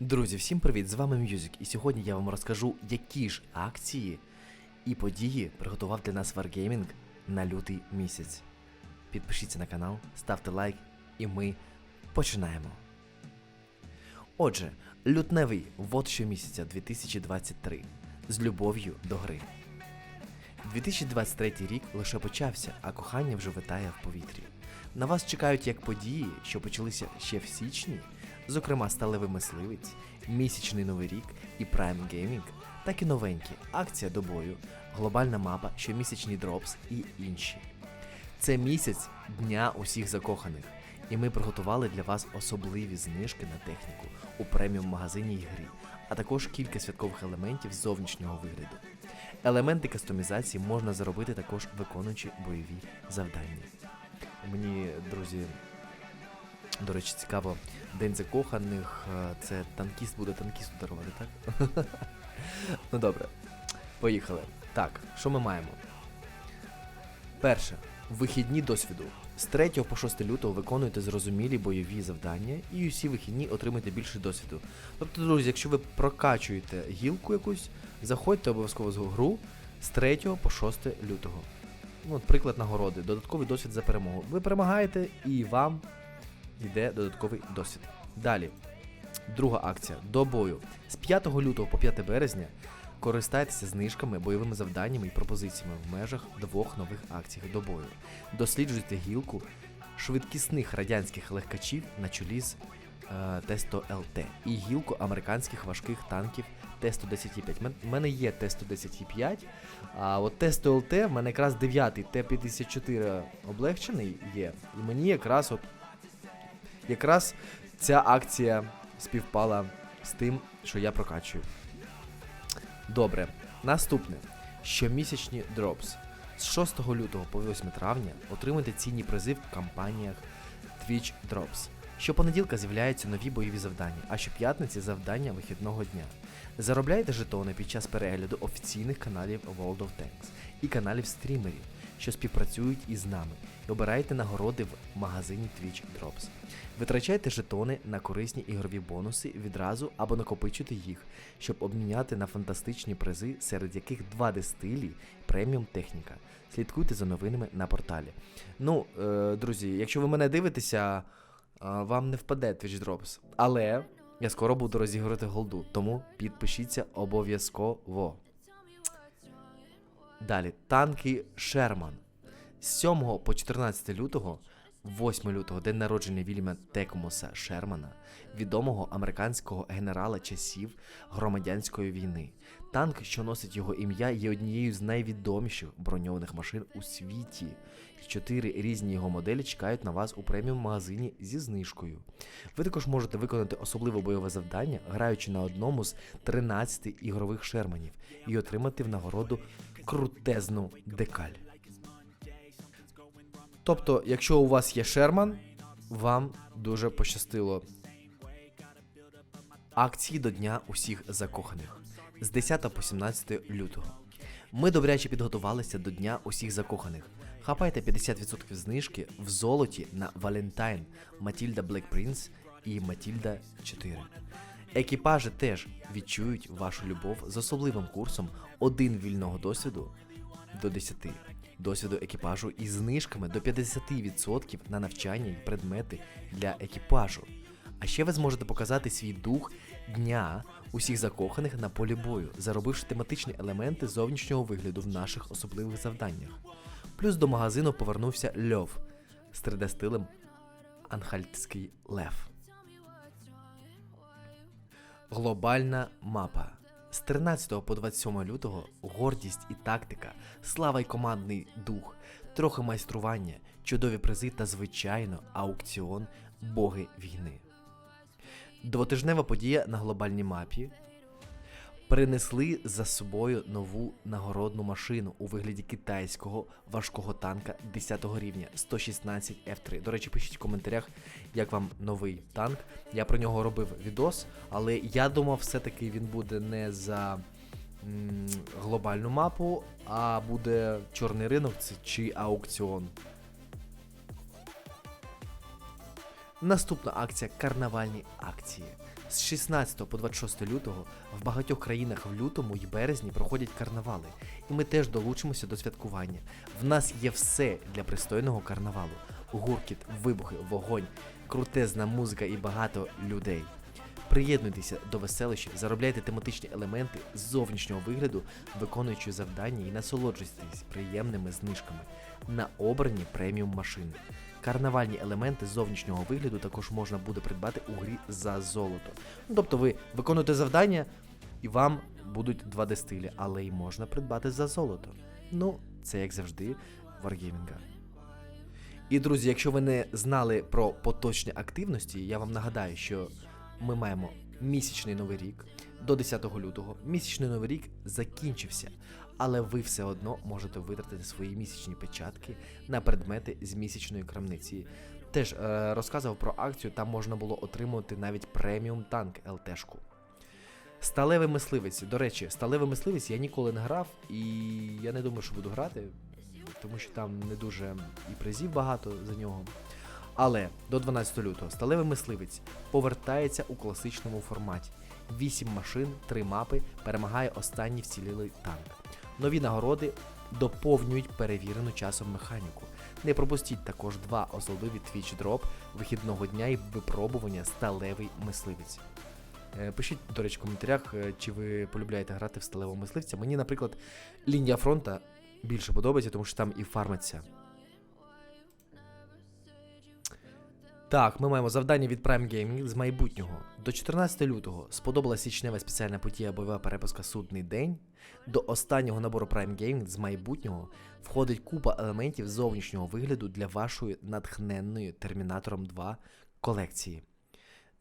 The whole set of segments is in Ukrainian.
Друзі, всім привіт! З вами Мюзик, і сьогодні я вам розкажу, які ж акції і події приготував для нас Wargaming на лютий місяць. Підпишіться на канал, ставте лайк, і ми починаємо. Отже, лютневий вод щомісяця 2023 з любов'ю до гри. 2023 рік лише почався, а кохання вже витає в повітрі. На вас чекають як події, що почалися ще в січні, зокрема сталевий мисливець, місячний новий рік і Prime Gaming, так і новенькі акція до бою, глобальна мапа, щомісячні дропс і інші. Це місяць дня усіх закоханих, і ми приготували для вас особливі знижки на техніку у преміум магазині і грі, а також кілька святкових елементів зовнішнього вигляду. Елементи кастомізації можна заробити також виконуючи бойові завдання. Мені, друзі, до речі, цікаво, День закоханих, е, це танкіст буде танкісту дарувати, так? ну добре, поїхали. Так, що ми маємо? Перше. Вихідні досвіду. З 3 по 6 лютого виконуйте зрозумілі бойові завдання і усі вихідні отримуйте більше досвіду. Тобто, друзі, якщо ви прокачуєте гілку якусь, заходьте обов'язково з гру з 3 по 6 лютого. Ну, от приклад нагороди, додатковий досвід за перемогу. Ви перемагаєте і вам йде додатковий досвід. Далі. Друга акція до бою. З 5 лютого по 5 березня користайтеся знижками, бойовими завданнями і пропозиціями в межах двох нових акцій до бою. Досліджуйте гілку швидкісних радянських легкачів на чолі з е, Т-100ЛТ і гілку американських важких танків Т-110І5. У мене є Т-110І5, а от Т-100ЛТ в мене якраз 9 Т-54 облегчений є. І мені якраз от якраз ця акція співпала з тим, що я прокачую. Добре, наступне. Щомісячні дропс. З 6 лютого по 8 травня отримуйте цінні призи в кампаніях Twitch Drops. Щопонеділка з'являються нові бойові завдання, а щоп'ятниці завдання вихідного дня. Заробляйте жетони під час перегляду офіційних каналів World of Tanks і каналів стрімерів, що співпрацюють із нами, і обирайте нагороди в магазині Twitch Drops. Витрачайте жетони на корисні ігрові бонуси відразу або накопичуйте їх, щоб обміняти на фантастичні призи, серед яких два дистилі, преміум техніка. Слідкуйте за новинами на порталі. Ну, е, друзі, якщо ви мене дивитеся, е, вам не впаде Twitch Drops. Але я скоро буду розігрувати голду, тому підпишіться обов'язково. Далі, танки Шерман. З 7 по 14 лютого, 8 лютого, день народження Вільяма Текмоса Шермана, відомого американського генерала часів громадянської війни. Танк, що носить його ім'я, є однією з найвідоміших броньованих машин у світі. Чотири різні його моделі чекають на вас у преміум магазині зі знижкою. Ви також можете виконати особливе бойове завдання, граючи на одному з 13 ігрових шерманів, і отримати в нагороду крутезну декаль. Тобто, якщо у вас є Шерман, вам дуже пощастило. Акції до Дня усіх закоханих з 10 по 17 лютого. Ми добряче підготувалися до Дня усіх закоханих. Хапайте 50% знижки в золоті на Valentine, Матільда Black Prince і Матільда 4. Екіпажі теж відчують вашу любов з особливим курсом один вільного досвіду до 10 досвіду екіпажу із знижками до 50% на навчання і предмети для екіпажу. А ще ви зможете показати свій дух дня усіх закоханих на полі бою, заробивши тематичні елементи зовнішнього вигляду в наших особливих завданнях. Плюс до магазину повернувся Льов з 3D-стилем Анхальтський Лев. Глобальна мапа. З 13 по 27 лютого гордість і тактика, слава й командний дух, трохи майстрування, чудові призи та, звичайно, аукціон Боги війни. Двотижнева подія на глобальній мапі принесли за собою нову нагородну машину у вигляді китайського важкого танка 10 рівня 116 F3. До речі, пишіть в коментарях, як вам новий танк. Я про нього робив відос, але я думав, все-таки він буде не за глобальну мапу, а буде чорний ринок чи аукціон. Наступна акція карнавальні акції. З 16 по 26 лютого в багатьох країнах в лютому і березні проходять карнавали, і ми теж долучимося до святкування. В нас є все для пристойного карнавалу: гуркіт, вибухи, вогонь, крутезна музика і багато людей. Приєднуйтеся до веселищів, заробляйте тематичні елементи з зовнішнього вигляду, виконуючи завдання і насолоджуйтесь приємними знижками на обрані преміум машини. Карнавальні елементи зовнішнього вигляду також можна буде придбати у грі за золото. Тобто ви виконуєте завдання і вам будуть 2D стилі, але й можна придбати за золото. Ну, це як завжди Wargaming. І друзі, якщо ви не знали про поточні активності, я вам нагадаю, що ми маємо місячний новий рік до 10 лютого. Місячний новий рік закінчився, але ви все одно можете витратити свої місячні печатки на предмети з місячної крамниці. Теж е, розказував про акцію, там можна було отримувати навіть преміум танк ЛТшку. Сталевий мисливець. До речі, сталевий мисливець я ніколи не грав, і я не думаю, що буду грати, тому що там не дуже і призів багато за нього. Але до 12 лютого сталевий мисливець повертається у класичному форматі. 8 машин, 3 мапи, перемагає останній вцілілий танк. Нові нагороди доповнюють перевірену часом механіку. Не пропустіть також два особливі Twitch Drop вихідного дня і випробування сталевий мисливець. Е, Пишіть, до речі, в коментарях, е, чи ви полюбляєте грати в сталевого мисливця. Мені, наприклад, лінія фронта більше подобається, тому що там і фармиться. Так, ми маємо завдання від Prime Gaming з майбутнього. До 14 лютого сподобалася січнева спеціальна подія бойова перепуска Судний день. До останнього набору Prime Gaming з майбутнього входить купа елементів зовнішнього вигляду для вашої натхненної Термінатором 2 колекції.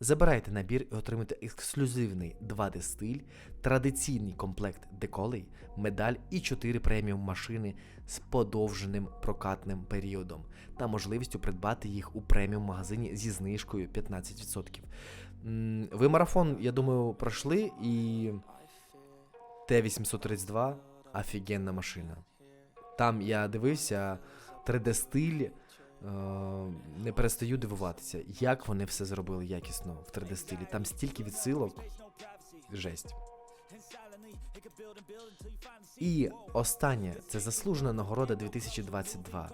Забирайте набір і отримайте ексклюзивний 2D стиль, традиційний комплект деколей, медаль і 4 преміум машини з подовженим прокатним періодом та можливістю придбати їх у преміум магазині зі знижкою 15%. Ви марафон, я думаю, пройшли і Т-832 офігенна машина. Там я дивився 3D стиль. Е, не перестаю дивуватися, як вони все зробили якісно в 3D стилі. Там стільки відсилок. Жесть. І останнє це заслужена нагорода 2022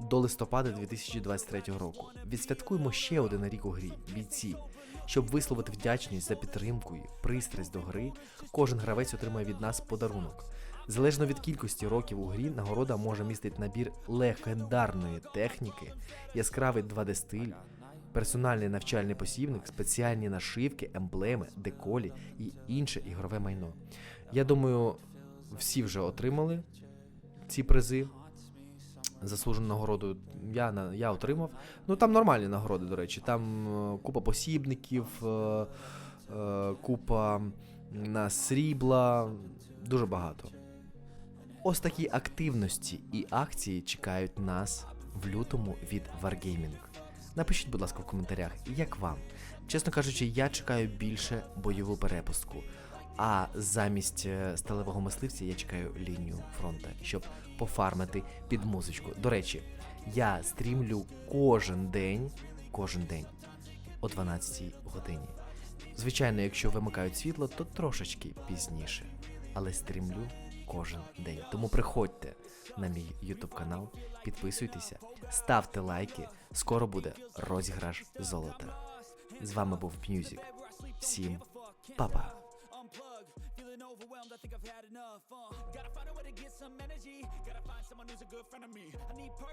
до листопада 2023 року. Відсвяткуємо ще один рік у грі, бійці. Щоб висловити вдячність за підтримку і пристрасть до гри, кожен гравець отримає від нас подарунок. Залежно від кількості років у грі, нагорода може містити набір легендарної техніки, яскравий 2D стиль, персональний навчальний посібник, спеціальні нашивки, емблеми, деколі і інше ігрове майно. Я думаю, всі вже отримали ці призи. Заслужену нагороду я, я отримав. Ну там нормальні нагороди, до речі. Там е, купа посібників, е, е, купа на срібла, дуже багато. Ось такі активності і акції чекають нас в лютому від Wargaming. Напишіть, будь ласка, в коментарях, як вам. Чесно кажучи, я чекаю більше бойову перепустку. А замість е, сталевого мисливця я чекаю лінію фронта, щоб пофармити під музичку. До речі, я стрімлю кожен день, кожен день о 12 годині. Звичайно, якщо вимикають світло, то трошечки пізніше. Але стрімлю кожен день. Тому приходьте на мій YouTube канал, підписуйтеся, ставте лайки. Скоро буде розіграш золота. З вами був Мюзик. Всім па-па! unplug. Feeling overwhelmed, I think I've had enough. Uh, gotta find a way to get some energy. Gotta find someone who's a good friend of me. I need.